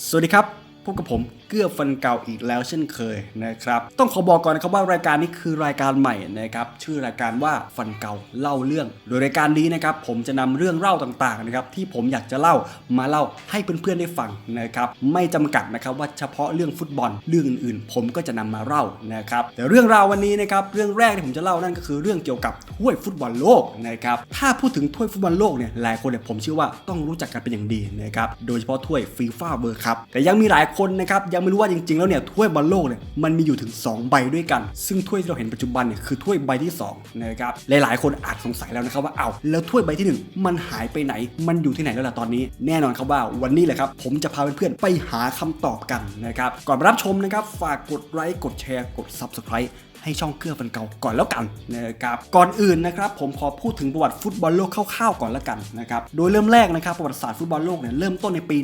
สวัสดีครับ พบกับผมเกื้อฟันเก่าอีกแล้วเช่นเคยนะครับ ต้องขอบอกก่อนนะครับว่ารายการนี้คือรายการใหม่นะครับ ชื่อรายการว่าฟันเก่าเล่าเรื่อง โดยรายการนี้นะครับ ผมจะนำเรื่องเล่าต่างๆนะครับ ที่ผมอยากจะเล่ามาเล่าให้เพื่อนๆได้ฟังนะครับ ไม่จำกัดนะครับว่าเฉพาะเรื่องฟุตบอลเรื่องอื่นๆ ผมก็จะนำมาเล่านะครับ แต่เรื่องราววันนี้นะครับเรื่องแรกที่ผมจะเล่านั่นก็คือเรื่องเกี่ยวกับถ้วยฟุตบอลโลกนะครับ ถ้าพูดถึงถ้วยฟุตบอลโลกเนี่ยหลายคนเนี่ยผมเชื่อว่าต้องรู้จักกันเป็นอย่างดีนะครับ โดยเฉพาะถ้วยฟีฟ่าเบอร์คัพแต่ยังมีหลายคนนะครับยังไม่รู้ว่าจริงๆ แล้วเนี่ยถ้วยบอลโลกเนี่ยมันมีอยู่ถึง 2 ใบด้วยกัน ซึ่งถ้วยที่เราเห็นปัจจุบันเนี่ยคือถ้วยใบที่2นะครับหลายๆ คนอาจสงสัยแล้วนะครับว่าเอาแล้วถ้วยใบที่หนึ่งมันหายไปไหน มันอยู่ที่ไหนแล้วล่ะตอนนี้ แน่นอนครับว่าวันนี้แหละครับผมจะพาเพื่อนๆไปหาคำตอบกันนะครับก่อนรับชมนะครับฝากกดไลค์กดแชร์กด Subscribe ให้ช่องเกลือฟันเก่าก่อนแล้วกันนะครับก่อนอื่นนะครับผมขอพูดถึงประวัติฟุตบอลโลกคร่าวๆก่อนแล้วกันนะครับโดยเริ่มแรกนะครับประวัติศาสตร์ฟุตบอลโลกเนี่ยเริ่มต้นในปี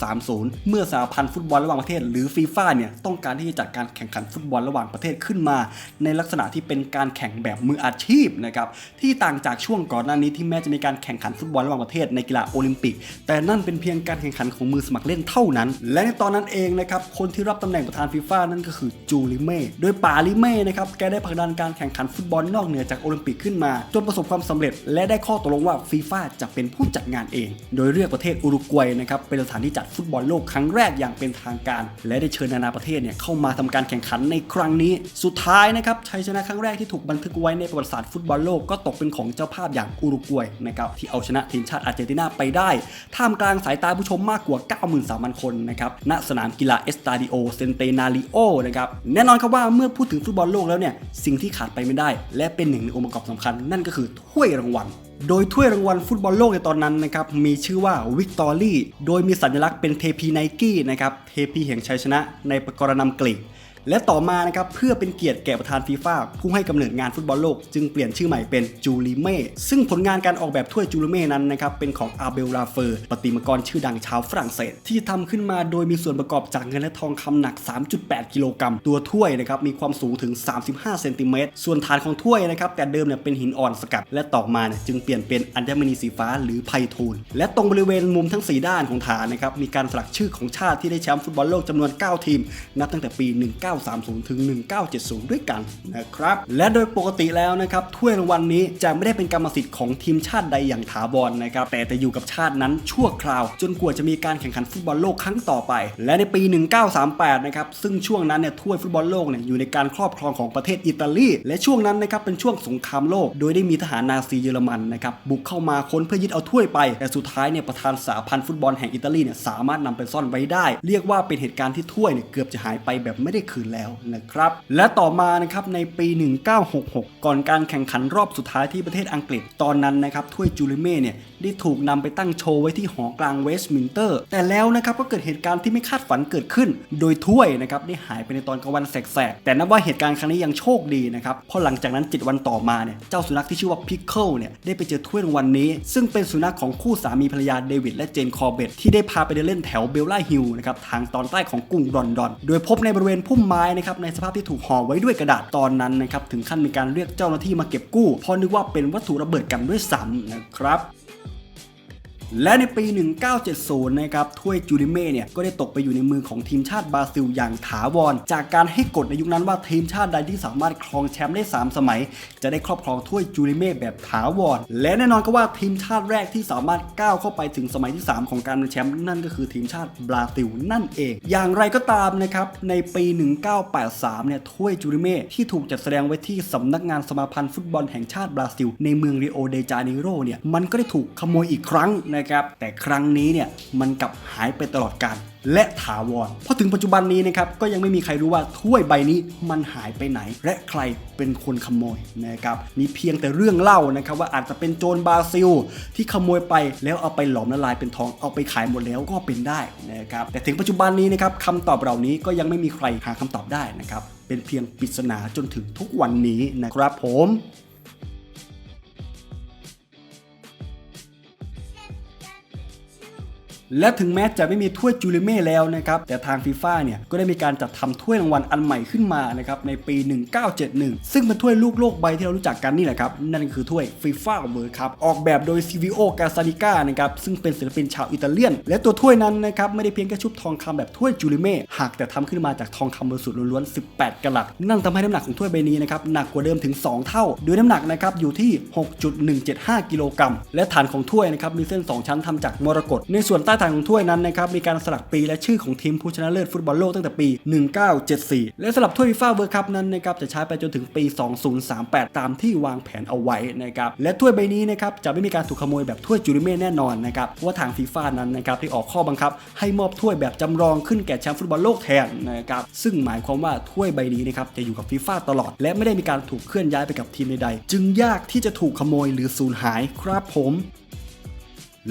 1930 เมื่อสหพันธ์ฟุตบอลระหว่างประเทศ หรือฟีฟ่าเนี่ยต้องการที่จะจัดการแข่งขันฟุตบอลระหว่างประเทศขึ้นมา ในลักษณะที่เป็นการแข่งแบบมืออาชีพนะครับที่ต่างจากช่วงก่อนหน้านี้ที่แม้จะมีการแข่งขันฟุตบอลระหว่างประเทศในกีฬาโอลิมปิก แต่นั่นเป็นเพียงการแข่งขันของมือสมัครเล่นเท่านั้น และในตอนนั้นเองนะครับคนที่รับตำแหน่งประธานฟีฟ่านั่นก็คือจูริเม่โดยปาลิเม่นะครับแกได้ผลักดันการแข่งขันฟุตบอลนอกเหนือจากโอลิมปิกขึ้นมา จนประสบความสำเร็จ และได้ข้อตกลงว่าฟีฟ่าจะเป็นผู้จัดงานเอง โดยเลือกประเทศอุรุกวัยนะครับเป็นสถานที่จัดฟุตบอลโลกครั้งแรกอย่างเป็นทางการ และได้เชิญนานาประเทศเนี่ยเข้ามาทำการแข่งขันในครั้งนี้ สุดท้ายนะครับชัยชนะครั้งแรกที่ถูกบันทึกไว้ในประวัติศาสตร์ฟุตบอลโลกก็ตกเป็นของเจ้าภาพอย่างอุรุกวัยนะครับที่เอาชนะทีมชาติอาร์เจนตินาไปได้ ท่ามกลางสายตาผู้ชมมากกว่า 93,000 คนนะครับณสนามกีฬาเอสตาดิโอเซนเตนาริโอนะครับแน่นอนครับว่าเมื่อพูดถึงฟุตบอลโลกแล้วเนี่ยสิ่งที่ขาดไปไม่ได้ และเป็นหนึ่งในองค์ประกอบสำคัญ นั่นก็คือถ้วยรางวัลโดยถ้วยรางวัลฟุตบอลโลกในตอนนั้นนะครับมีชื่อว่าวิกตอรี่โดยมีสัญลักษณ์เป็นเทพีไนกี้นะครับเทพีแห่งชัยชนะในประกรณำกรีก และต่อมานะครับเพื่อเป็นเกียรติแก่ประธานฟีฟ่าผู้ให้กำเนิดงานฟุตบอลโลก จึงเปลี่ยนชื่อใหม่เป็นจูริเม่ซึ่งผลงานการออกแบบถ้วยจูริเม่นั้นนะครับเป็นของอาเบลลาเฟอร์ปฏิมากรชื่อดังชาวฝรั่งเศส ที่ทำขึ้นมาโดยมีส่วนประกอบจากเงินและทองคำหนัก 3.8 กิโลกรัมตัวถ้วยนะครับมีความสูงถึง 35 เซนติเมตรส่วนฐานของถ้วยนะครับแต่เดิมเนี่ยเป็นหินอ่อนสกัด และต่อมาเนี่ยจึงเปลี่ยนเป็นอัญมณีสีฟ้าหรือไพทูลและตรงบริเวณมุมทั้ง 4 ด้านของฐานนะครับมีการสลักชื่อของชาติที่ได้แชมป์ฟุตบอลโลกจำนวน 9 ทีม นับตั้งแต่ปี1930 ถึง 1970 ด้วยกันนะครับ และโดยปกติแล้วนะครับถ้วยรางวัลนี้จะไม่ได้เป็นกรรมสิทธิ์ของทีมชาติใดอย่างถาวรนะครับแต่จะอยู่กับชาตินั้นชั่วคราว จนกว่าจะมีการแข่งขันฟุตบอลโลกครั้งต่อไป และในปี 1938 นะครับซึ่งช่วงนั้นเนี่ยถ้วยฟุตบอลโลกเนี่ยอยู่ในการครอบครองของประเทศอิตาลี และช่วงนั้นนะครับเป็นช่วงสงครามโลก โดยได้มีทหารนาซีเยอรมันนะครับบุกเข้ามาค้นเพื่อยึดเอาถ้วยไป แต่สุดท้ายเนี่ยประธานสหพันธ์ฟุตบอลแห่งอิตาลีเนี่ยสามารถนำไปซ่อนไว้ได้ เรียกว่าเป็นเหตุการณ์ที่ถ้วยเนี่ยเกือบจะหายไปแบบไม่ได้คืนแล้วนะครับ และต่อมานะครับในปี 1966 ก่อนการแข่งขันรอบสุดท้ายที่ประเทศอังกฤษตอนนั้นนะครับถ้วยจูริเม่เนี่ยได้ถูกนำไปตั้งโชว์ไว้ที่หอกลางเวสต์มินเตอร์ แต่แล้วนะครับก็เกิดเหตุการณ์ที่ไม่คาดฝันเกิดขึ้น โดยถ้วยนะครับได้หายไปในตอนกลางวันแสกๆ แต่นับว่าเหตุการณ์ครั้งนี้ยังโชคดีนะครับเพราะหลังจากนั้น7วันต่อมาเนี่ยเจ้าสุนัขที่ชื่อว่าพิกเกิลเนี่ยได้ไปเจอถ้วยรางวัลนี้ ซึ่งเป็นสุนัขของคู่สามีภรรยาเดวิดและเจนคอร์เบตที่ได้พาไปเดินเล่นแถวเบลล่าฮิลนะครับทางตอนใต้ของกรุงลอนดอน โดยพบในบริเวณพุ่มไม้นะครับในสภาพที่ถูกห่อไว้ด้วยกระดาษตอนนั้นนะครับถึงขั้นมีการเรียกเจ้าหน้าที่มาเก็บกู้เพราะนึกว่าเป็นวัตถุระเบิดกันด้วยซ้ำนะครับ และในปี 1970 นะครับ ถ้วยจูริเม่เนี่ย ก็ได้ตกไปอยู่ในมือของทีมชาติบราซิลอย่างถาวร จากการให้กฎในยุคนั้นว่าทีมชาติใดที่สามารถครองแชมป์ได้ 3 สมัย จะได้ครอบครองถ้วยจูริเม่แบบถาวร และแน่นอนก็ว่าทีมชาติแรกที่สามารถก้าวเข้าไปถึงสมัยที่ 3 ของการเป็นแชมป์นั่นก็คือทีมชาติบราซิลนั่นเอง อย่างไรก็ตามนะครับ ในปี 1983 เนี่ย ถ้วยจูริเม่ที่ถูกจัดแสดงไว้ที่สำนักงานสมาพันธ์ฟุตบอลแห่งชาติบราซิล ในเมืองริโอเดจาเนโรเนี่ย มันก็ได้ถูกขโมยอีกครั้งนะครับ แต่ครั้งนี้เนี่ยมันกลับหายไปตลอดกาลและถาวรเพราะถึงปัจจุบันนี้นะครับก็ยังไม่มีใครรู้ว่าถ้วยใบนี้มันหายไปไหน และใครเป็นคนขโมยนะครับมีเพียงแต่เรื่องเล่านะครับว่าอาจจะเป็นโจรบราซิล ที่ขโมยไปแล้วเอาไปหลอมละลายเป็นทองเอาไปขายหมดแล้วก็เป็นได้นะครับแต่ถึงปัจจุบันนี้นะครับคำตอบเหล่านี้ก็ยังไม่มีใครหาคำตอบได้นะครับเป็นเพียงปริศนาจนถึงทุกวันนี้นะครับผม และถึงแม้จะไม่มีถ้วยจูเลเม่แล้วนะครับ แต่ทางฟีฟ่าเนี่ย ก็ได้มีการจัดทำถ้วยรางวัลอันใหม่ขึ้นมานะครับ ในปี 1971 ซึ่งเป็นถ้วยลูกโลกใบที่เรารู้จักกันนี่แหละครับ นั่นคือถ้วยฟีฟ่าเวิร์ครับ ออกแบบโดยซิวิโอกาซานิก้านะครับ ซึ่งเป็นศิลปินชาวอิตาเลียน และตัวถ้วยนั้นนะครับ ไม่ได้เพียงแค่ชุบทองคำแบบถ้วยจูเลเม่หากแต่ทำขึ้นมาจากทองคำบริสุทธิ์ล้วนๆ 18 กะรัตนั่นทำให้น้ำหนักของถ้วยใบนี้นะครับหนักกว่าเดิมถึง 2 เท่า โดยน้ำหนักนะครับอยู่ที่ 6.175 กิโลกรัมและฐานของถ้วยนะครับมีเส้น 2 ชั้นทำจากมรกตในส่วนใต้ฐานของถ้วยนั้นนะครับมีการสลักปีและชื่อของทีมผู้ชนะเลิศฟุตบอลโลกตั้งแต่ปี 1974 และสำหรับถ้วยฟีฟ่าเวิร์คัพนั้นนะครับจะใช้ไปจนถึงปี 2038 ตามที่วางแผนเอาไว้นะครับและถ้วยใบนี้นะครับจะไม่มีการถูกขโมยแบบถ้วยจูริเม่แน่นอนนะครับเพราะว่าทางฟีฟ่านั้นนะครับที่ออกข้อบังคับ ให้มอบถ้วยแบบจำลองขึ้นแก่แชมป์ฟุตบอลโลกแทนนะครับซึ่งหมายความว่าถ้วยใบนี้นะครับจะอยู่กับฟีฟ่าตลอด และไม่ได้มีการถูกเคลื่อนย้ายไปกับทีมใดๆจึงยากที่จะถูกขโมยหรือสูญหายครับผม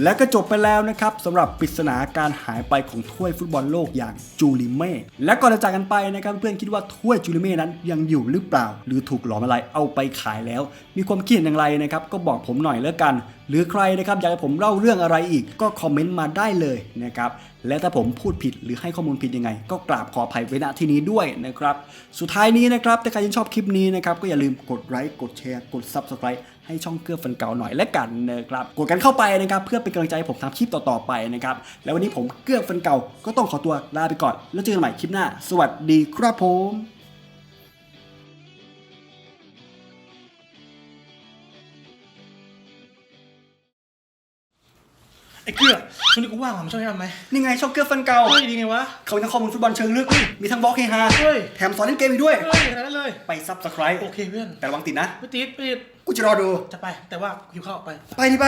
และก็จบไปแล้วนะครับสำหรับปริศนาการหายไปของถ้วยฟุตบอลโลกอย่างจูริเม่และก่อนจะจากกันไปนะครับเพื่อนคิดว่าถ้วยจูริเม่นั้นยังอยู่หรือเปล่า หรือถูกหลอมอะไรเอาไปขายแล้ว มีความคิดอย่างไรนะครับก็บอกผมหน่อยแล้วกัน หรือใครนะครับอยากให้ผมเล่าเรื่องอะไรอีกก็คอมเมนต์มาได้เลยนะครับและถ้าผมพูดผิดหรือให้ข้อมูลผิดยังไง ก็กราบขออภัยไว้ณที่นี้ด้วยนะครับสุดท้ายนี้นะครับถ้าใครยังชอบคลิปนี้นะครับก็อย่าลืมกดไลค์กดแชร์กด Subscribe ให้ช่องเกื้อฟันเก่าหน่อยและกันนะครับกดกันเข้าไปนะครับเพื่อเป็นกำลังใจให้ผมทำคลิปต่อๆไปนะครับแล้ววันนี้ผมเกื้อฟันเก่าก็ต้องขอตัวลาไปก่อน แล้วเจอกันใหม่คลิปหน้า สวัสดีครับผมไอ้เกลือ ช่วงนี้กูว่างว่ะมึงช่วยให้ทำไหมนี่ไงช่องเกื้อฟันเก่า เฮ้ยดีไงวะ เขามีทั้งข้อมูลฟุตบอลเชิงลึก มีทั้งบล็อกเฮฮาเฮ้ย แถมสอนเล่นเกมอีกด้วย เฮ้ยขนาดนั้นเลย ไป Subscribe โอเคเพื่อนแต่ระวังติดนะ ไม่ติดไม่ติดกูจะรอดู จะไปแต่ว่าหิวข้าวไป ไปดิไป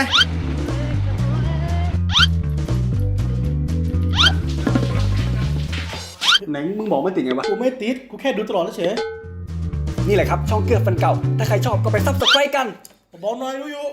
ไหนมึงบอกไม่ติดไงวะ กูไม่ติดกูแค่ดูตลอดเฉยนี่แหละครับช่องเกื้อฟันเก่า ถ้าใครชอบก็ไป Subscribe กัน บอกหน่อยรู้อยู่